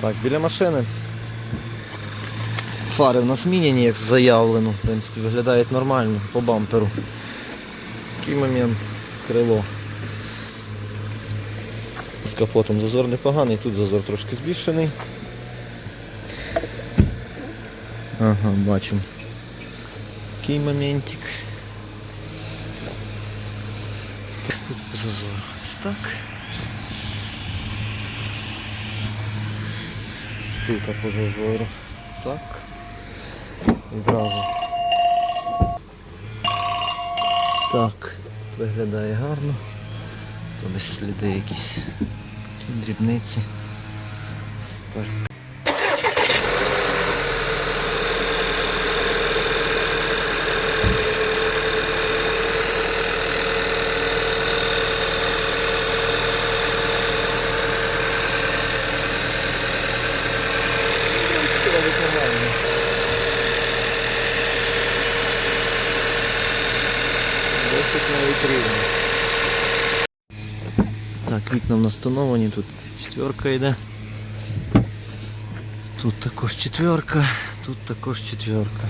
Так, біля машини. Фари в нас міняні, як заявлено. В принципі, виглядають нормально по бамперу. Такий момент крило. З капотом зазор непоганий, тут зазор трошки збільшений. Ага, бачимо. Такий моментик. Тут. Ось так. Тут по зазору. Так. Відразу. Так, тут виглядає гарно. Десь сліди якісь дрібниці. Так. Досить навіть рівно. Так, вікна в нас встановлені, тут четверка йде. Тут також четверка, тут також четверка.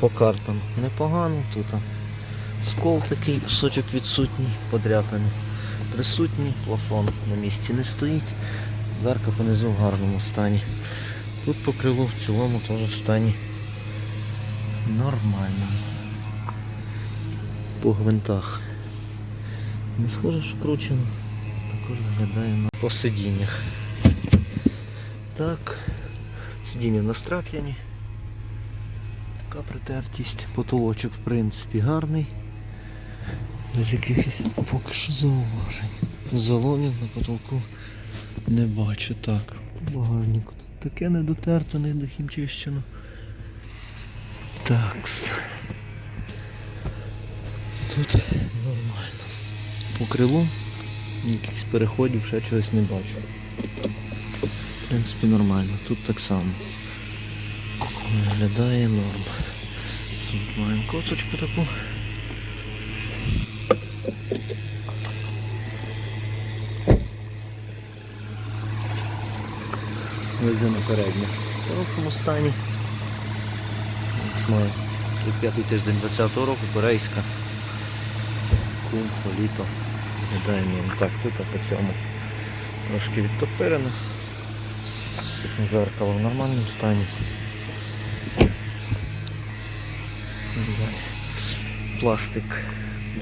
По картам непогано, тут скол такий, кусочок відсутній, подряпаний. Присутній, плафон на місці не стоїть, дверка понизу в гарному стані. Тут по крилу в цілому теж в стані нормально. По гвинтах. Не схоже, що кручено. Також виглядає на по сидіннях. Так. Сидіння на страп'яні. Така притертість. Потолочок в принципі гарний. Без якихось поки що зауважень. Заломів на потолку не бачу. Так. Багажнику тут таке не дотерто, не дохімчищено. Такс. Тут нормально. По крилу якихось переходів ще чогось не бачу. В принципі нормально. Тут так само. Виглядає норм. Тут маємо косочку таку. Резина передня. В хорошому стані. Має тут п'ятий тиждень 20-го року, корейська. Кумфо, літо. Мінімум. Так, тут по цьому трошки відтопирено. Тут зеркало в нормальному стані. Пластик.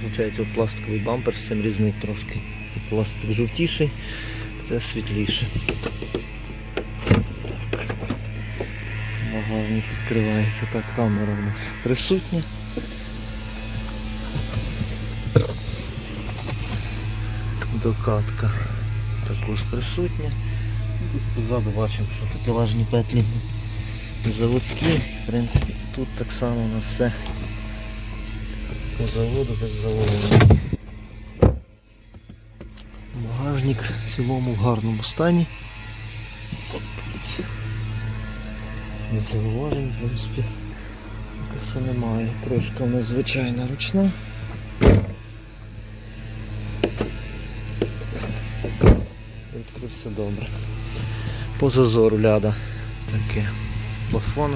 Виходить, пластиковий бампер з цим різник трошки. Пластик жовтіший, це світліше. Багажник відкривається. Так, камера у нас присутня. Докатка також присутня. Тут позаду бачимо, що такі важні петлі заводські. В принципі, тут так само у нас все по заводу без заводу. Багажник в цілому в гарному стані. Без зауважень, в принципі, поки немає. Кришка у ручна. Відкрився добре. По зазору ляда таке. Плафон.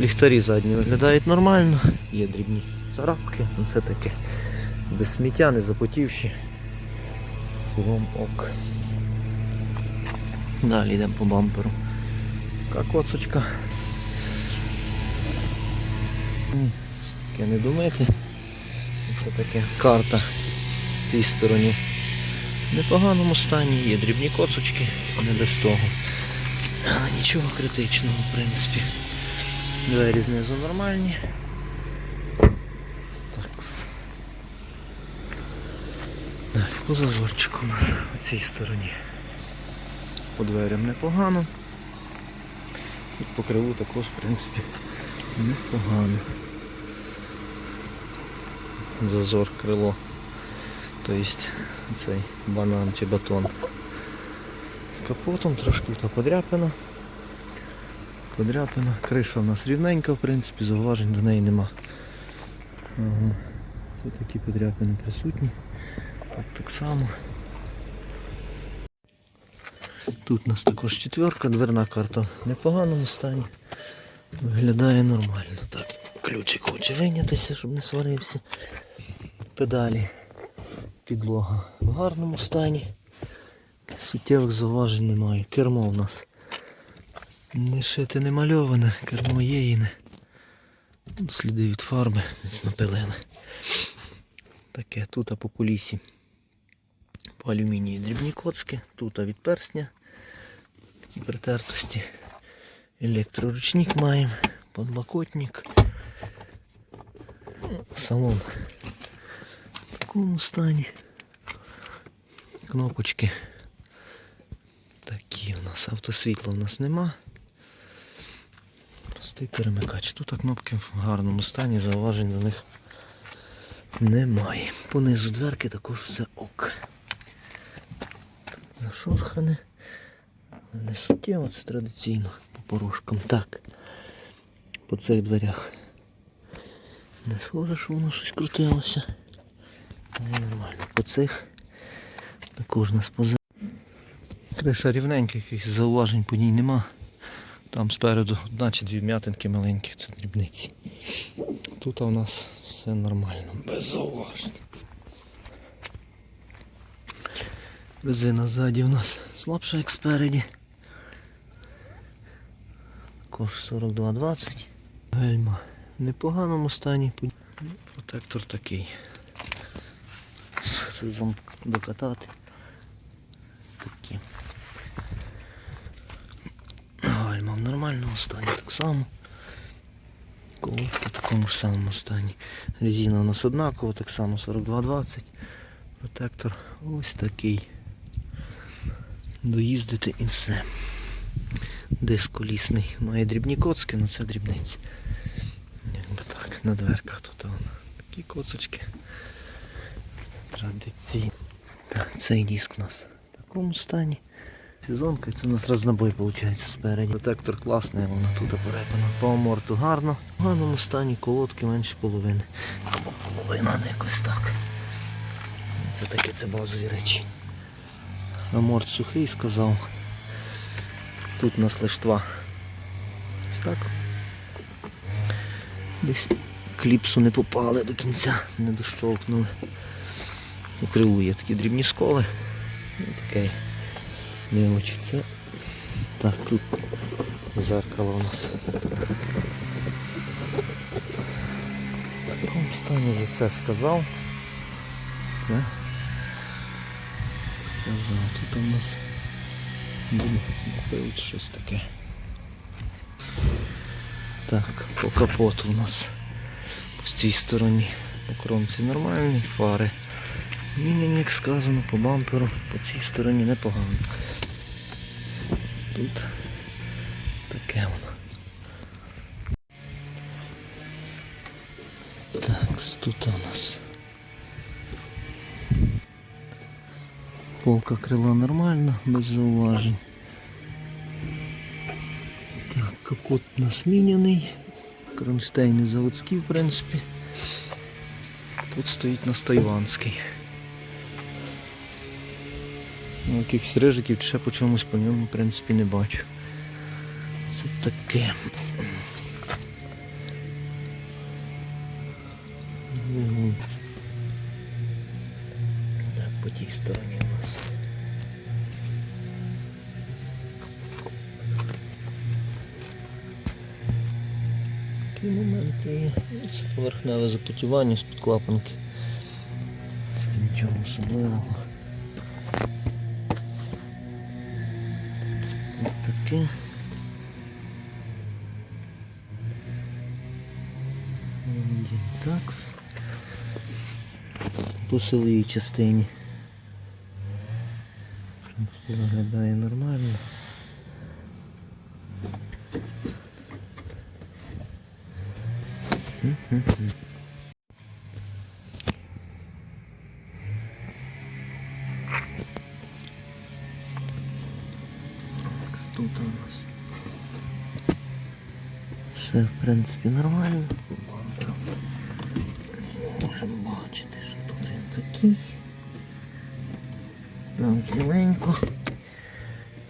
Ліхтарі задні виглядають нормально, є дрібні царапки, ну це таке. Без сміття, не запотівші. В цілому ок. Далі йдемо по бамперу. Така коцочка. Таке не думаєте? Це таке карта в цій стороні. В непоганому стані, є дрібні коцочки, не без того. Але нічого критичного, в принципі. Двері знизу нормальні. Такс. Далі по зазорчику на цій стороні. По дверям непогано. І по криву також, в принципі, непогано. Зазор крило. Тобто цей банан чи батон. З капотом трошки то подряпина. Подряпина. Криша у нас рівненька, в принципі, зауважень до неї нема. Ага. Тут такі подряпини присутні. Тут так само. Тут у нас також четверка, дверна карта в непоганому стані. Виглядає нормально. Так, ключик хоче вийнятися, щоб не сварився. Педалі. Підлога в гарному стані. Суттєвих зауважень немає. Кермо у нас не шите, не мальоване, кермо є і не. Сліди від фарби напилили. Таке тут по кулісі. По алюмінії дрібні коцки, тут від персня. Такі притертості. Електроручник маємо, подлокотник. Салон в такому стані. Кнопочки. Такі у нас автосвітла у нас нема. Простий перемикач. Тут кнопки в гарному стані, зауважень до них немає. Понизу дверки також все ок. Зашорхане. Не суттєво, це традиційно по порожкам. Так. По цих дверях. Не схоже, що воно щось крутилося. Але нормально. По цих також нас поза. Криша рівненька, якихось зауважень по ній нема. Там спереду одна чи дві м'ятинки маленькі, це дрібниці. Тут у нас все нормально, без зауважень. Резина ззаді у нас слабша, як спереді. Також 42,20. Гельма в непоганому стані. Протектор такий. Сезон докатати. Такі. Гальма в нормальному стані так само. Колодка в такому ж самому стані. Резина у нас однакова, так само 42,20. Протектор ось такий. Доїздити і все. Диск колісний. Має дрібні коцки, але це дрібниці. Якби так, на дверках тут такі коцочки. Традиційні. Так, цей диск у нас в такому стані. Сезонка, це у нас рознобой виходить спереді. Протектор класний, воно тут порепано. По аморту гарно. В гарному стані колодки менше половини. Або половина не якось так. Це таке це базові речі. Аморт сухий сказав. Тут у нас лиштва. Ось так. Десь кліпсу не попали до кінця, не дощовкнули. У крилу є такі дрібні сколи. Ну, таке мелочі. Це. Так, тут зеркало у нас. В такому стані за це сказав. Сказав, Тут у нас пилить щось таке. Так, по капоту у нас по цій стороні по кромці нормальний, фари. Міняні, як сказано, по бамперу, по цій стороні непогано. Тут таке воно. Так, тут у нас. Полка крила нормальна, без зауважень. Так, капот у нас міняний. Кронштейни заводські, в принципі. Тут стоїть нас тайванський. Ну, якихось рижиків ще по чомусь по ньому, в принципі, не бачу. Це таке. Так, по тій стороні Такі моменти Це поверхневе запотівання з-під клапанки. Це нічого особливого. Ось таке. Такс. По силовій частині. В принципі, виглядає нормально. Мгм. Так, Тут у нас все в принципі нормально. Можемо бачити, що тут він такий. Нам ціленько.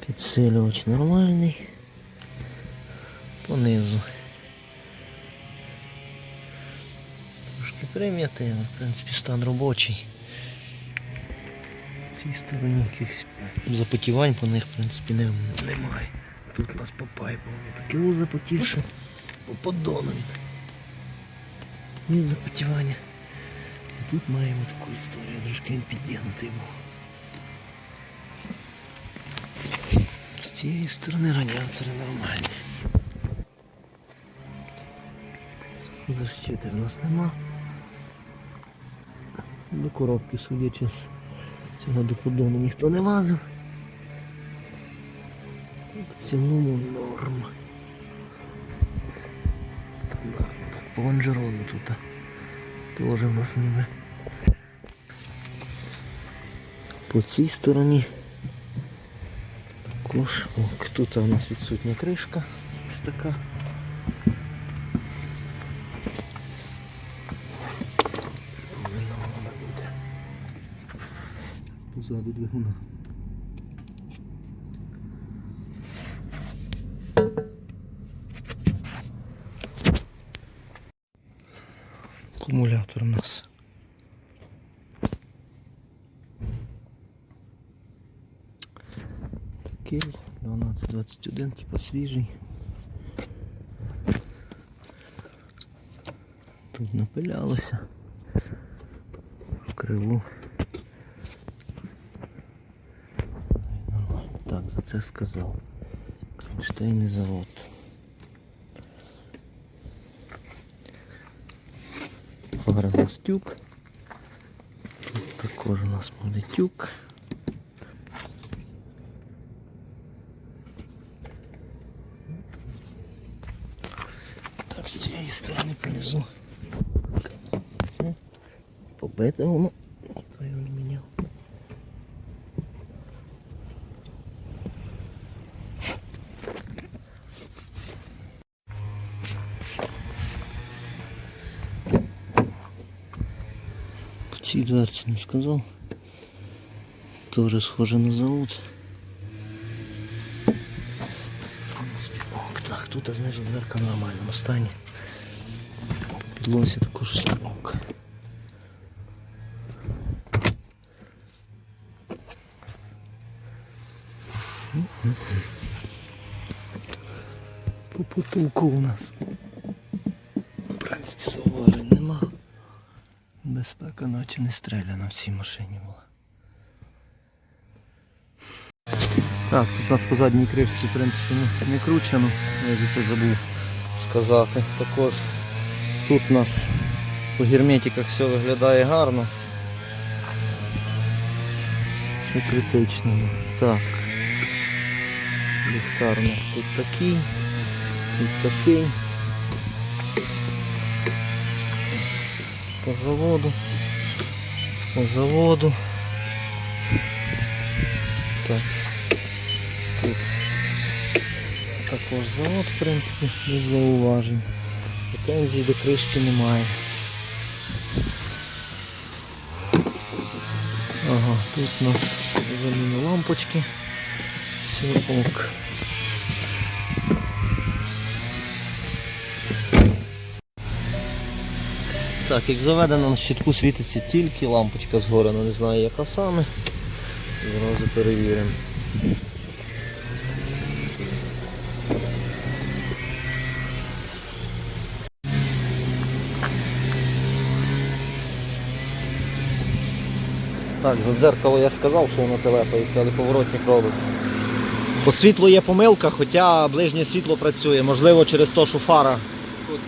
Підсилювач нормальний. Понизу. Трошки в принципі стан робочий. В цій стороні якихось запотівань по них в принципі не, немає. Тут у нас по пайпу таке у запотівше, по поддону. Є запотівання. І тут маємо таку історію, трошки він підігнутий був. З цієї сторони радіатори нормальні. Защити в нас нема. До коробки, судячи з цього до подону ніхто не лазив. В цілому норм. Стандартно так, по лонжерону тут. Теж в нас ніби. По цій стороні також. О, тут у нас відсутня кришка. Ось така. Позаду двигуна. Акумулятор у нас. Такий 1221, типа свіжий. Тут напилялося в криву. Так, за це сказав. Кронштейний завод. Фара у нас тюк. Тут також у нас буде тюк. Так, з цієї сторони привезу. Це побите Цій дверці не сказав. Тоже схоже на завод. В ок, так, тут знизу дверка в нормальному стані. Підлозі також все ок. По потолку у нас. В принципі, зауважень нема. Безпека наче не стріляна в цій машині була. Так, тут у нас по задній кришці, в принципі, не, не кручено, я за це забув сказати. Також тут у нас по герметиках все виглядає гарно. Що критично. Так. Ліхтар у нас тут такий, тут такий. По заводу. По заводу. Так. Тут також завод, в принципі, без зауважень. Претензій до кришки немає. Ага, тут у нас заміна лампочки. Все ок. Так, як заведено на щитку світиться тільки лампочка згорена, не знаю яка саме. Зразу перевіримо. Так, за дзеркало я сказав, що воно телепається, але поворотник робить. По світлу є помилка, хоча ближнє світло працює. Можливо, через те, що фара.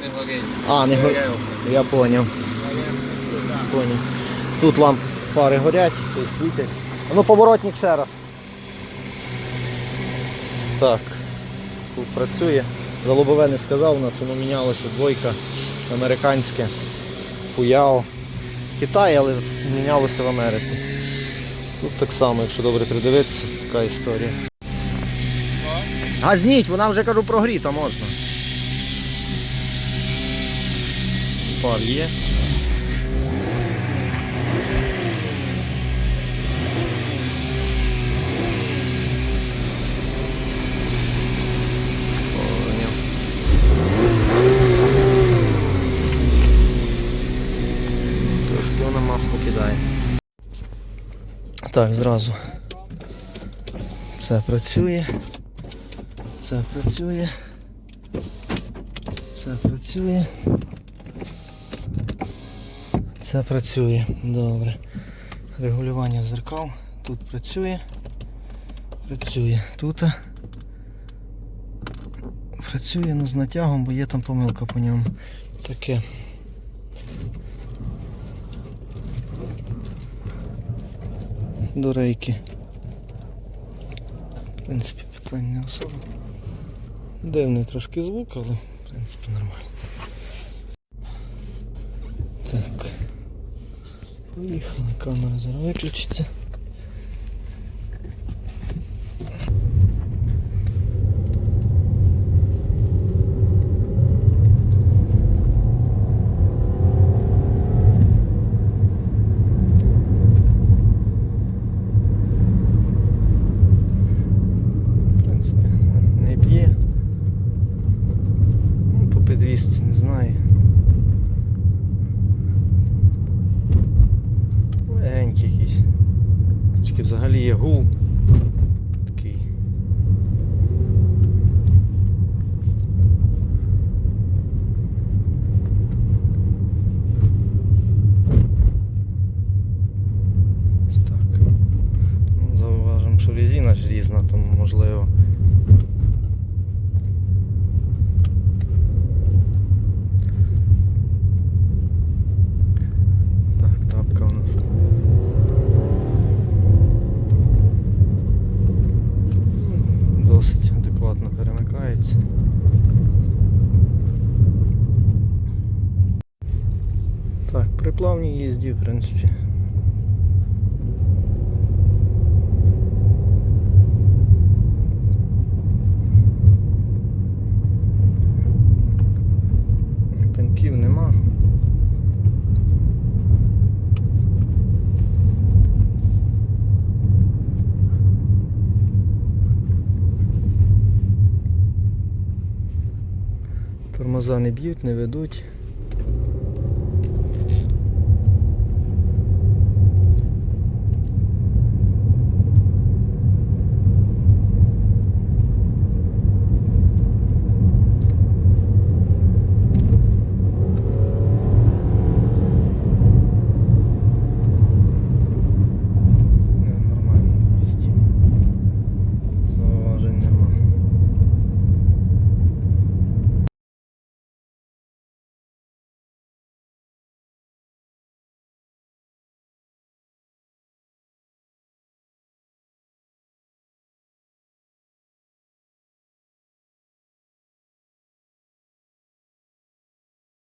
Тут не горить. А, не горить. Я поняв. Поняв. Тут ламп фари горять, тобто світять. Ну, поворотник ще раз. Так. Тут працює. За лобове не сказав, у нас воно мінялося двойка американське. Фуяо. Китай, але мінялося в Америці. Тут так само, якщо добре придивитися, така історія. Газніть, вона вже кажу прогріта можна. Пар є. Так, зразу це працює, це працює, це працює. Це працює. Добре. Регулювання зеркал. Тут працює. Працює. Тут. Працює ну, з натягом, бо є там помилка по ньому. Таке. До рейки. В принципі, питань не особо. Дивний трошки звук, але в принципі нормально. Так. Поїхали, камера зараз виключиться. В принципі, не б'є. Ну, по підвісці не знаю. Легенький якийсь. Трішки взагалі є гул. Такий. Ось Так. Ну, Зауважимо, що резина ж різна, тому можливо. Так, тапка у нас. Ну, Досить адекватно перемикається. Так, при плавній їзді, в принципі. Пинків нема. Тормоза не б'ють, не ведуть.